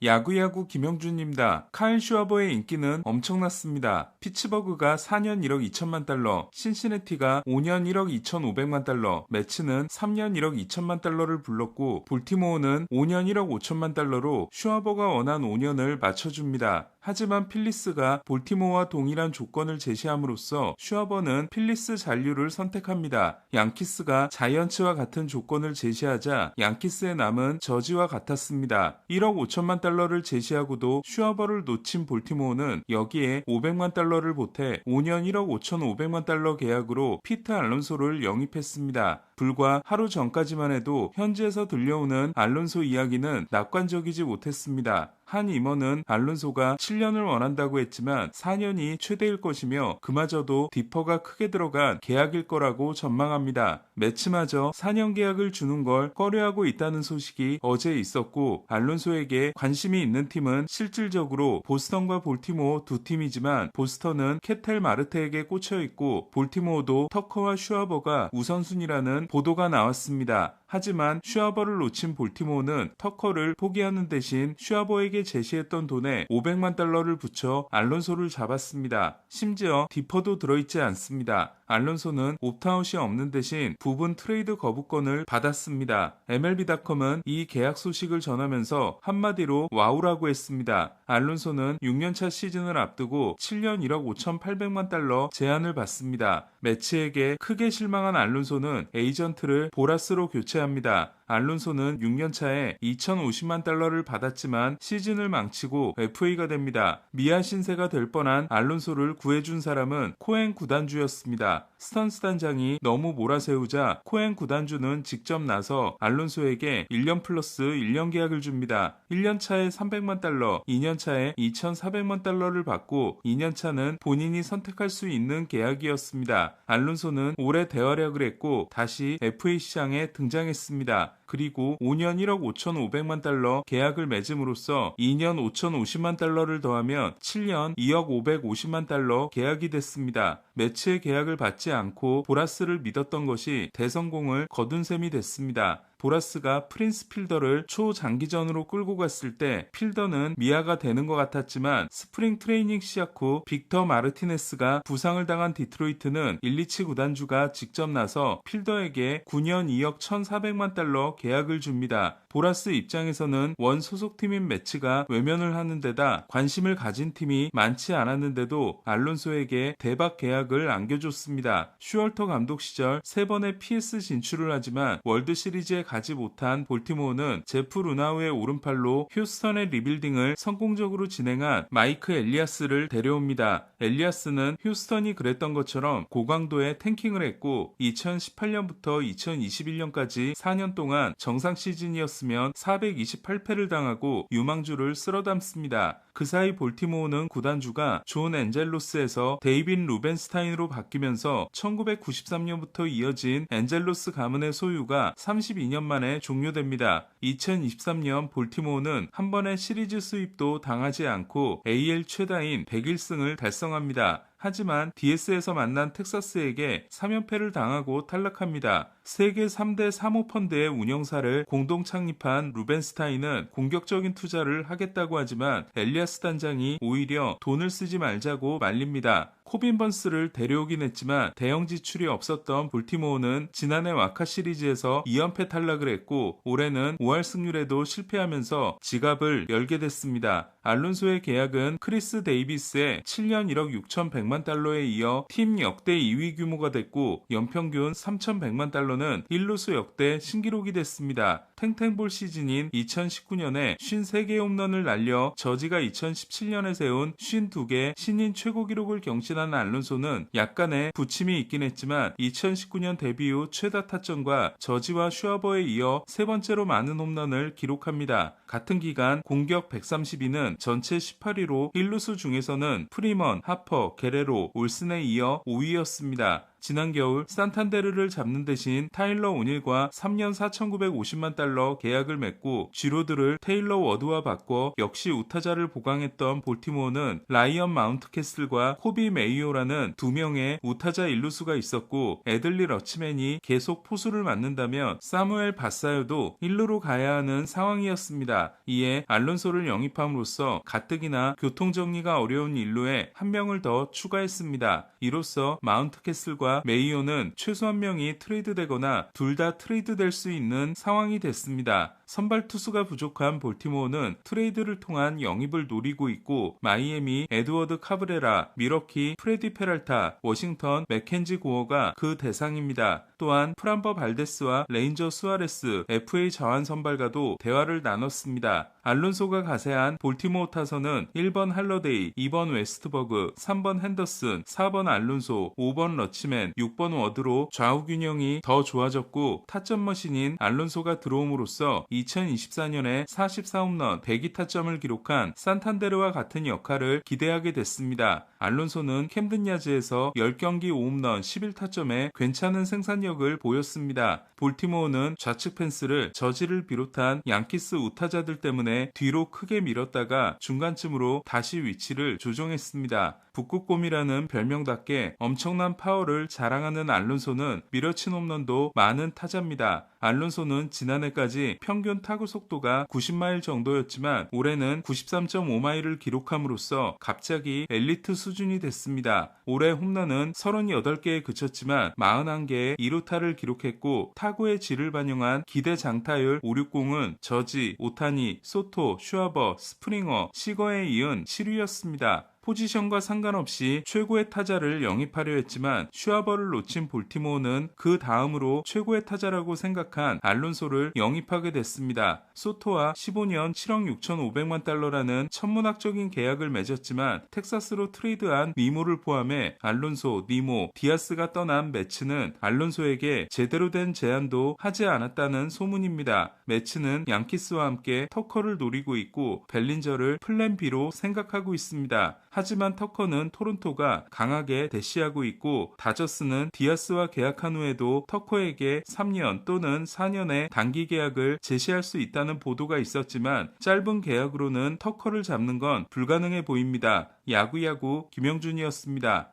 야구야구 김영준입니다. 카일 슈아버의 인기는 엄청났습니다. 피츠버그가 4년 1억 2천만 달러, 신시내티가 5년 1억 2천5백만 달러, 매치는 3년 1억 2천만 달러를 불렀고 볼티모어는 5년 1억 5천만 달러로 슈아버가 원한 5년을 맞춰줍니다. 하지만 필리스가 볼티모어와 동일한 조건을 제시함으로써 슈아버는 필리스 잔류를 선택합니다. 양키스가 자이언츠와 같은 조건을 제시하자 양키스의 남은 저지와 같았습니다. 1억 5천만 달러 를 제시하고도 슈아버를 놓친 볼티모어는 여기에 500만 달러를 보태 5년 1억 5천 5백만 달러 계약으로 피트 알론소를 영입했습니다. 불과 하루 전까지만 해도 현지에서 들려오는 알론소 이야기는 낙관적이지 못했습니다. 한 임원은 알론소가 7년을 원한다고 했지만 4년이 최대일 것이며 그마저도 디퍼가 크게 들어간 계약일 거라고 전망합니다. 매치마저 4년 계약을 주는 걸 꺼려하고 있다는 소식이 어제 있었고 알론소에게 관심이 있는 팀은 실질적으로 보스턴과 볼티모어 두 팀이지만 보스턴은 캐텔 마르테에게 꽂혀 있고 볼티모어도 터커와 슈아버가 우선순위라는 보도가 나왔습니다. 하지만 슈아버를 놓친 볼티모어는 터커를 포기하는 대신 슈아버에게 제시했던 돈에 500만 달러를 붙여 알론소를 잡았습니다. 심지어 디퍼도 들어있지 않습니다. 알론소는 옵타웃이 없는 대신 부분 트레이드 거부권을 받았습니다. MLB.com은 이 계약 소식을 전하면서 한마디로 와우라고 했습니다. 알론소는 6년차 시즌을 앞두고 7년 1억 5,800만 달러 제안을 받습니다. 매치에게 크게 실망한 알론소는 에이전트를 보라스로 교체합니다. 알론소는 6년 차에 2,050만 달러를 받았지만 시즌을 망치고 FA가 됩니다. 미아 신세가 될 뻔한 알론소를 구해준 사람은 코엔 구단주였습니다. 스턴스 단장이 너무 몰아세우자 코엔 구단주는 직접 나서 알론소에게 1년 플러스 1년 계약을 줍니다. 1년 차에 300만 달러, 2년 차에 2,400만 달러를 받고 2년 차는 본인이 선택할 수 있는 계약이었습니다. 알론소는 올해 대활약을 했고 다시 FA 시장에 등장했습니다. 그리고 5년 1억 5,500만 달러 계약을 맺음으로써 2년 5,050만 달러를 더하면 7년 2억 550만 달러 계약이 됐습니다. 매치의 계약을 받지 않고 보라스를 믿었던 것이 대성공을 거둔 셈이 됐습니다. 보라스가 프린스 필더를 초장기전으로 끌고 갔을 때 필더는 미아가 되는 것 같았지만 스프링 트레이닝 시작 후 빅터 마르티네스가 부상을 당한 디트로이트는 일리치 구단주가 직접 나서 필더에게 9년 2억 1,400만 달러 계약을 줍니다. 보라스 입장에서는 원 소속팀인 매치가 외면을 하는 데다 관심을 가진 팀이 많지 않았는데도 알론소에게 대박 계약을 안겨줬습니다. 슈얼터 감독 시절 세 번의 PS 진출을 하지만 월드 시리즈에 가지 못한 볼티모어는 제프 루나우의 오른팔로 휴스턴의 리빌딩을 성공적으로 진행한 마이크 엘리아스를 데려옵니다. 엘리아스는 휴스턴이 그랬던 것처럼 고강도의 탱킹을 했고 2018년부터 2021년까지 4년 동안 정상 시즌이었으면 428패를 당하고 유망주를 쓸어담습니다. 그 사이 볼티모어는 구단주가 존 엔젤로스에서 데이빈 루벤스타인으로 바뀌면서 1993년부터 이어진 엔젤로스 가문의 소유가 32년 만에 종료됩니다. 2023년 볼티모어는 한 번의 시리즈 수입도 당하지 않고 AL 최다인 101승을 달성합니다. 하지만 DS에서 만난 텍사스에게 3연패를 당하고 탈락합니다. 세계 3대 사모펀드의 운영사를 공동 창립한 루벤스타인은 공격적인 투자를 하겠다고 하지만 엘리아스 단장이 오히려 돈을 쓰지 말자고 말립니다. 코빈 번스를 데려오긴 했지만 대형 지출이 없었던 볼티모어는 지난해 와카 시리즈에서 2연패 탈락을 했고 올해는 5할 승률에도 실패하면서 지갑을 열게 됐습니다. 알론소의 계약은 크리스 데이비스의 7년 1억 6,100만 달러에 이어 팀 역대 2위 규모가 됐고 연평균 3,100만 달러는 1루수 역대 신기록이 됐습니다. 탱탱볼 시즌인 2019년에 53개 홈런을 날려 저지가 2017년에 세운 52개 신인 최고 기록을 경신한 알론소는 약간의 부침이 있긴 했지만 2019년 데뷔 후 최다 타점과 저지와 슈아버에 이어 세 번째로 많은 홈런을 기록합니다. 같은 기간 공격 132는 전체 18위로 1루수 중에서는 프리먼, 하퍼, 게레로, 올슨에 이어 5위였습니다. 지난 겨울 산탄데르를 잡는 대신 타일러 오닐과 3년 4,950만 달러 계약을 맺고 쥐로드를 테일러 워드와 바꿔 역시 우타자를 보강했던 볼티모어는 라이언 마운트캐슬과 코비 메이오라는 두 명의 우타자 일루수가 있었고 애들리 러치맨이 계속 포수를 맞는다면 사무엘 바사요도 1루로 가야 하는 상황이었습니다. 이에 알론소를 영입함으로써 가뜩이나 교통정리가 어려운 일루에 한 명을 더 추가했습니다. 이로써 마운트캐슬과 메이오는 최소 한 명이 트레이드되거나 둘 다 트레이드될 수 있는 상황이 됐습니다. 선발 투수가 부족한 볼티모어는 트레이드를 통한 영입을 노리고 있고 마이애미 에드워드 카브레라, 미러키 프레디 페랄타, 워싱턴 맥켄지 고어가 그 대상입니다. 또한 프란버 발데스와 레인저 수아레스 FA 자완 선발과도 대화를 나눴습니다. 알론소가 가세한 볼티모어 타선은 1번 할러데이, 2번 웨스트버그, 3번 핸더슨, 4번 알론소, 5번 러치맨, 6번 워드로 좌우 균형이 더 좋아졌고 타점 머신인 알론소가 들어옴으로써 2024년에 44홈런 102 타점을 기록한 산탄데르와 같은 역할을 기대하게 됐습니다. 알론소는 캠든 야즈에서 10경기 5홈런 11타점에 괜찮은 생산력을 보였습니다. 볼티모어는 좌측 펜스를 저지를 비롯한 양키스 우타자들 때문에 뒤로 크게 밀었다가 중간쯤으로 다시 위치를 조정했습니다. 북극곰이라는 별명답게 엄청난 파워를 자랑하는 알론소는 밀어친 홈런도 많은 타자입니다. 알론소는 지난해까지 평균 타구 속도가 90마일 정도였지만 올해는 93.5마일을 기록함으로써 갑자기 엘리트 수준이 됐습니다. 올해 홈런은 38개에 그쳤지만 41개의 2루타를 기록했고 타구의 질을 반영한 기대 장타율 560은 저지, 오타니, 소토, 슈아버, 스프링어, 시거에 이은 7위였습니다. 포지션과 상관없이 최고의 타자를 영입하려 했지만 슈아버를 놓친 볼티모어는 그 다음으로 최고의 타자라고 생각한 알론소를 영입하게 됐습니다. 소토와 15년 7억 6,500만 달러라는 천문학적인 계약을 맺었지만 텍사스로 트레이드한 니모를 포함해 알론소, 니모, 디아스가 떠난 매츠는 알론소에게 제대로 된 제안도 하지 않았다는 소문입니다. 매츠는 양키스와 함께 터커를 노리고 있고 벨린저를 플랜 B로 생각하고 있습니다. 하지만 터커는 토론토가 강하게 대시하고 있고 다저스는 디아스와 계약한 후에도 터커에게 3년 또는 4년의 단기 계약을 제시할 수 있다는 보도가 있었지만 짧은 계약으로는 터커를 잡는 건 불가능해 보입니다. 야구야구 김영준이었습니다.